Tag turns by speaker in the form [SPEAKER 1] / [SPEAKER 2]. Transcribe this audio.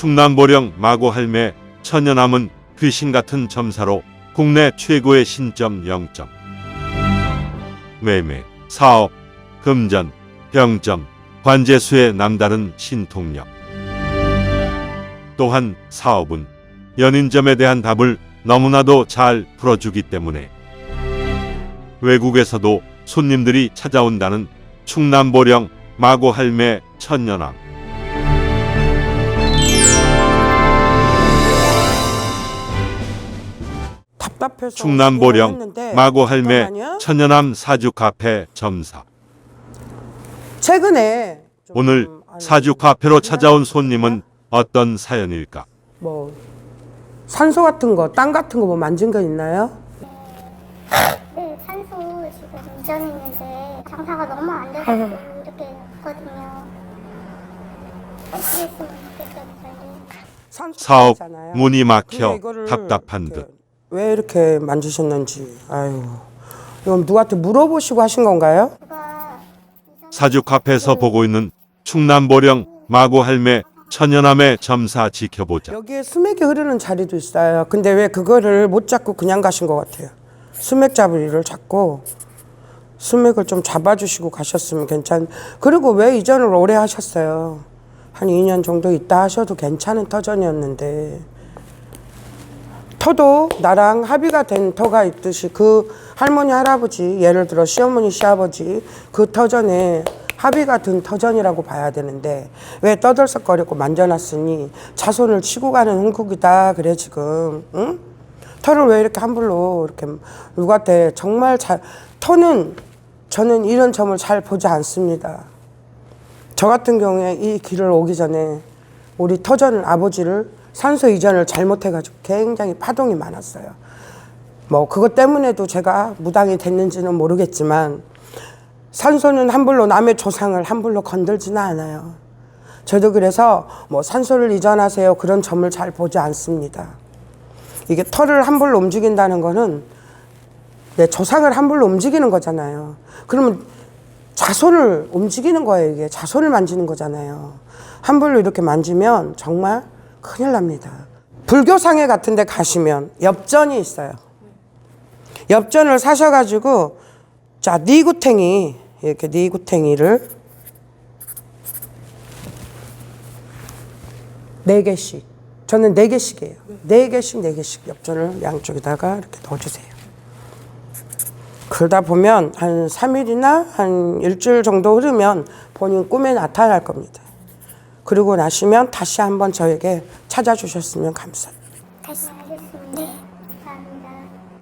[SPEAKER 1] 충남보령 마고할매 천연함은 귀신 같은 점사로 국내 최고의 신점 0점. 매매, 사업, 금전, 병점, 관제수의 남다른 신통력. 또한 사업은 연인점에 대한 답을 너무나도 잘 풀어주기 때문에 외국에서도 손님들이 찾아온다는 충남 보령 마고 할매 천연함.
[SPEAKER 2] 답답해서
[SPEAKER 1] 충남 보령
[SPEAKER 2] 했는데
[SPEAKER 1] 마고 할매
[SPEAKER 2] 잠깐만요.
[SPEAKER 1] 천연함 사주 카페 점사.
[SPEAKER 2] 최근에 좀,
[SPEAKER 1] 오늘
[SPEAKER 2] 아니,
[SPEAKER 1] 사주 카페로 찾아온 손님은 어떤 사연일까?
[SPEAKER 2] 뭐 산소 같은 거, 땅 같은 거 뭐 만진 거 있나요?
[SPEAKER 3] 네, 산소 지금 이전했는데 장사가 너무 안 돼서 이렇게 했거든요. 어떻게 했으면.
[SPEAKER 2] 산소
[SPEAKER 1] 사업. 문이 막혀
[SPEAKER 2] 이거를
[SPEAKER 1] 답답한 듯.
[SPEAKER 2] 왜 이렇게 만지셨는지 아유 이건 누구한테 물어보시고 하신 건가요?
[SPEAKER 1] 사주 카페에서 보고 있는 충남 보령 마고할매 천연함의 점사 지켜보자.
[SPEAKER 2] 여기에 수맥이 흐르는 자리도 있어요. 근데 왜 그거를 못 잡고 그냥 가신 것 같아요. 수맥 잡으리를 잡고 수맥을 좀 잡아주시고 가셨으면 괜찮. 그리고 왜 이전을 오래 하셨어요? 한 2년 정도 있다 하셔도 괜찮은 터전이었는데 터도 나랑 합의가 된 터가 있듯이 그 할머니 할아버지 예를 들어 시어머니 시아버지 그 터전에 합의가 든 터전이라고 봐야 되는데 왜 떠들썩거리고 만져놨으니 자손을 치고 가는 흥국이다 그래 지금 응? 터를 왜 이렇게 함부로 이렇게 누구한테 정말 잘 터는 저는 이런 점을 잘 보지 않습니다. 저 같은 경우에 이 길을 오기 전에 우리 터전 아버지를 산소 이전을 잘못해가지고 굉장히 파동이 많았어요. 뭐 그것 때문에도 제가 무당이 됐는지는 모르겠지만 산소는 함부로 남의 조상을 함부로 건들지는 않아요. 저도 그래서 뭐 산소를 이전하세요 그런 점을 잘 보지 않습니다. 이게 털을 함부로 움직인다는 거는 내 조상을 함부로 움직이는 거잖아요. 그러면 자손을 움직이는 거예요, 이게. 자손을 만지는 거잖아요. 함부로 이렇게 만지면 정말 큰일 납니다. 불교상회 같은 데 가시면 엽전이 있어요. 엽전을 사셔가지고, 자, 니구탱이, 이렇게 니구탱이를 네 개씩. 저는 네 개씩이에요. 네 개씩, 네 개씩 엽전을 양쪽에다가 이렇게 넣어주세요. 그러다 보면 한 3일이나 한 일주일 정도 흐르면 본인 꿈에 나타날 겁니다. 그리고 나시면 다시 한번 저에게 찾아주셨으면 감사합니다.
[SPEAKER 3] 다시 하겠습니다. 네. 감사합니다.